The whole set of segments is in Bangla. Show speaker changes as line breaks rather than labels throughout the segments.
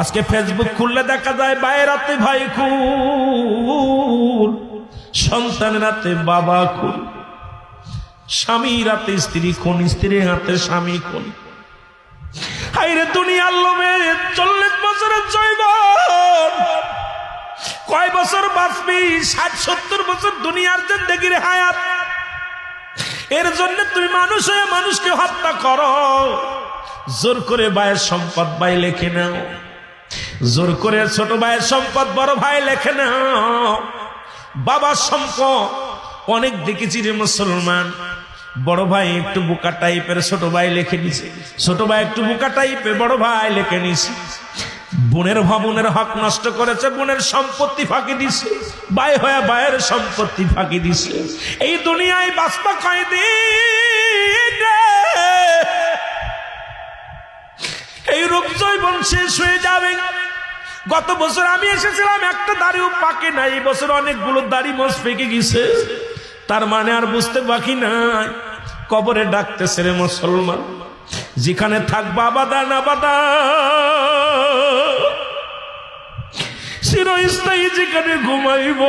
আজকে ফেসবুক খুললে দেখা যায় বাইরে রাতে ভাই খুন, সন্তানের রাতে বাবা খুন স্বামী রাতে স্ত্রী খুন, স্ত্রীর হাতে স্বামী খুন। হাইরে দুনিয়ার লোভে চল্লিশ বছরের জৈবন কয় বছর বাঁচবি? ষাট, সত্তর বছর দুনিয়ার জিন্দগির হায়াত। এর জন্য তুমি মানুষ হয়ে মানুষকে হত্যা করো। জোর করে বায়ের সম্পদ ভাই লেখে নাও। জোর করে ছোট ভাইয়ের সম্পদ, বড় ভাই লেখে নাও বাবার সম্পদ, অনেক দেখেছি রে মুসলমান। বড় ভাই একটু বোকা টাইপের ছোট ভাই লেখে নিছে। ছোট ভাই একটু বোকা টাইপের বড় ভাই লেখে নিছে। বোনের ভাবনের হক নষ্ট করেছে, বোনের সম্পত্তি ফাঁকি দিছে। ভাই হয়ে ভাইয়ের সম্পত্তি ফাঁকি দিছে। এই দুনিয়ায় বাস্পা কয়দিন এই রূপ জৈবন শেষ হয়ে যাবে। গত বছর আমি এসেছিলাম, একটা দাড়িও পাকে নাই। এই বছর অনেকগুলো দাড়ি মোষ পেকে গেছে। তার মানে আর বুঝতে বাকি নাই। কবরে ডাকতেছে রে মুসলমান, যেখানে থাকবা না বাদা চিরস্থায়ী যেখানে ঘুমাইব।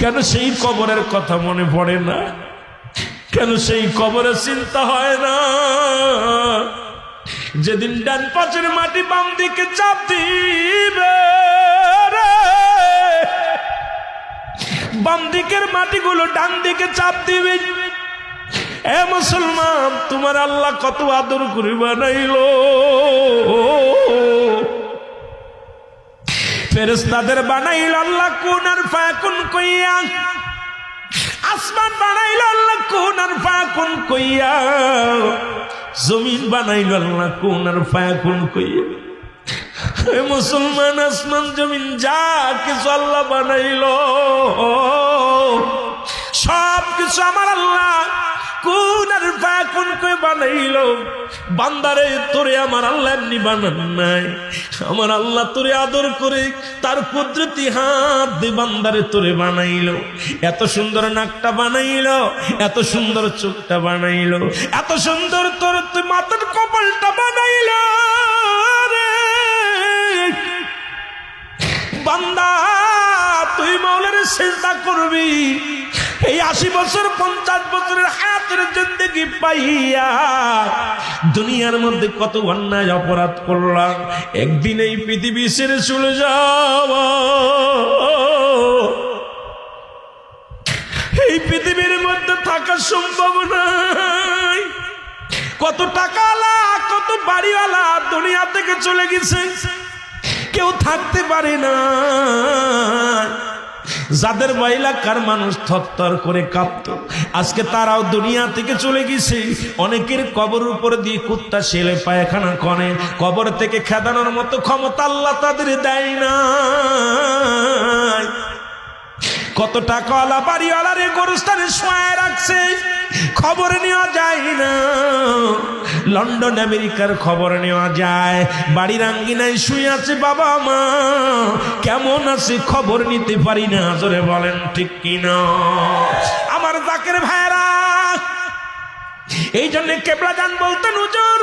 কেন সেই কবরের কথা মনে পড়ে না? কেন সেই কবরের চিন্তা হয় না? যেদিন ডান পাশের মাটি বাম দিকে চাপ দিবে বাম দিকের মাটিগুলো ডান দিকে চাপ দিবে। এ মুসলমান, তোমার আল্লাহ কত আদর করে বানাইলো। ফেরেস্তাদের বানাইল আল্লাহ কোন আর ফায়াকুন কইয়া। আসমান বানাইল আল্লাহ কোন আর ফায়াকুন কইয়া। জমিন বানাইল আল্লাহ কোন আর ফায়া কোন কইয়ে? মুসলমান আসমান জমিন যা কিছু আল্লাহ বানাইল সব কিছু আমার ফায়াকুন কই বানাইল। বান্দারে, তোরে আমার আল্লাহ এমনি বানান নাই। আমার আল্লাহ তোরে আদর করে, তার কুদরতি হাত দিয়ে বান্দারে তোরে বানাইলো। এত সুন্দর নাকটা বানাইলো, এত সুন্দর চোখটা বানাইলো, এত সুন্দর তোর তুই মাথার কপালটা বানাইল বান্দা, তুই মৌলের চিন্তা করবি। এই আশি বছর, পঞ্চাশ বছরের হাতের জিন্দগি পাইয়া দুনিয়ার মধ্যে কত অন্যায় অপরাধ করলাম। একদিন এই পৃথিবী ছেড়ে চলে যাব এই পৃথিবীর মধ্যে থাকা সম্ভব নয়। কত টাকাওয়ালা, কত বাড়িওয়ালা দুনিয়া থেকে চলে গেছে। কেউ থাকতে পারে না। যাদের এলাকার মানুষ থরথর করে কাঁপত? আজকে তারাও দুনিয়া থেকে চলে গেছে। অনেকের কবর উপর দিয়ে কুত্তা, ছেলে, পায়খানা কনে কবর থেকে খেদানোর মতো ক্ষমতা আল্লাহ তাদের দেয় না কত টাকাওয়ালা বাড়িওয়ালার গরুস্থানে শোয়ায় রাখছে, খবর নেওয়া যায় না। লন্ডন, আমেরিকার খবর নেওয়া যায়। বাড়ির আঙ্গিনায় শুয়ে আছে বাবা মা। কেমন আছে খবর নিতে পারি না, জোরে বলেন, ঠিক কিনা? আমার জাকের ভাইরা এই জন্য কেবলা যান বলতেন, হুজুর